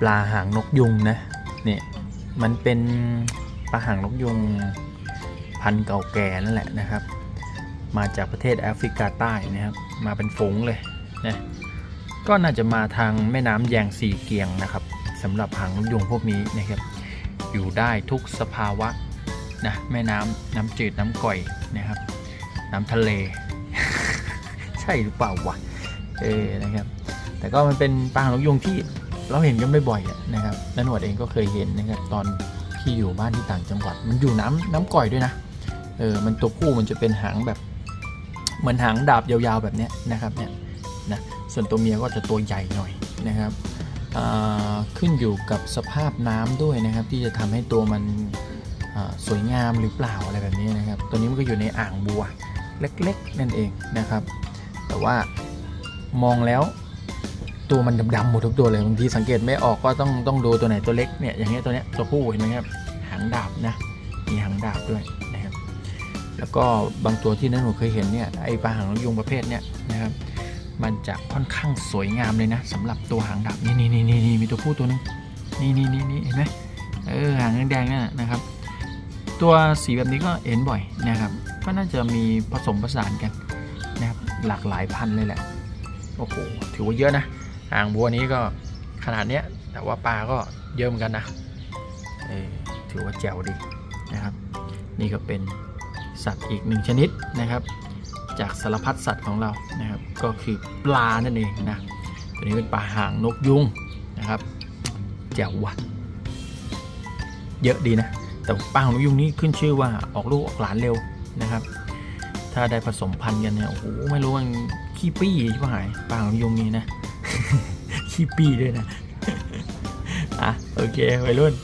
ปลาหางนกยุงนะเนี่ยมันเป็นปลาหางนกยุงพันธุ์เก่าแก่นั่นแหละนะครับ มาจากประเทศแอฟริกาใต้นะครับ มาเป็นฝูงเลยนะก็น่าจะมาทางแม่น้ำแยงซีเกียงนะครับสำหรับหางนกยุงพวกนี้นะครับ อยู่ได้ทุกสภาวะนะแม่น้ำน้ำจืดน้ำก่อยนะครับ น้ำทะเล ใช่หรือเปล่าวะเออนะครับ แต่ก็มันเป็นปลาหางนกยุงที่ เราเห็นกันบ่อยๆนะครับนันหนวดเองก็เคยเห็นนะครับตอนที่อยู่บ้านที่ต่างจังหวัด มันอยู่น้ำน้ำก่อยด้วยนะ เออ มันตัวผู้มันจะเป็นหางแบบ เหมือนหางดาบยาวๆแบบนี้นะครับเนี่ยนะ ส่วนตัวเมียก็จะตัวใหญ่หน่อยนะครับอ่าขึ้นอยู่กับสภาพน้ำด้วยนะครับ ที่จะทำให้ตัวมันสวยงามหรือเปล่าอะไรแบบนี้นะครับ ตัวนี้มันก็อยู่ในอ่างบัวเล็กๆนั่นเองนะครับ แต่ว่ามองแล้ว ตัวมันดำๆหมดทุกตัวเลยบางทีสังเกตไม่ออกก็ต้องต้องดูตัวไหนตัวเล็กเนี่ยอย่างเงี้ยตัวเนี้ยตัวผู้เห็นไหมครับหางดาบนะมีหางดาบด้วยนะครับ แล้วก็บางตัวที่นั่นผมเคยเห็นเนี่ยไอปลาหางนกยุงประเภทเนี่ยนะครับ มันจะค่อนข้างสวยงามเลยนะสำหรับตัวหางดาบนี่นี่นี่นี่นี่มีตัวผู้ตัวหนึงนี่นี่นี่นี่เห็นไหมเออหางแดงๆนั่นนะครับ ตัวสีแบบนี้ก็เห็นบ่อยนะครับ ก็น่าจะมีผสมผสานกันนะครับหลากหลายพันธุ์เลยแหละโอ้โหถือว่าเยอะนะ อ่างบัวนี้ก็ขนาดเนี้ย แต่ว่าปลาก็เยอะเหมือนกันนะเออถือว่าแจ๋วดีนะครับ นี่ก็เป็นสัตว์อีกหนึ่งชนิดนะครับ จากสารพัดสัตว์ของเรานะครับ ก็คือปลานั่นเองนะตัวนี้เป็นปลาหางนกยุงนะครับแจ๋วว่ะเยอะดีนะ แต่ปลาหางนกยุงนี่ขึ้นชื่อว่าออกลูกออกหลานเร็วนะครับ ถ้าได้ผสมพันธุ์กันเนี่ยโอ้โหไม่รู้มันขี้ปี้ชิบหายปลาหางนกยุงนี่นะ ขี้ปีด้วยนะ อะ โอเควัยรุ่น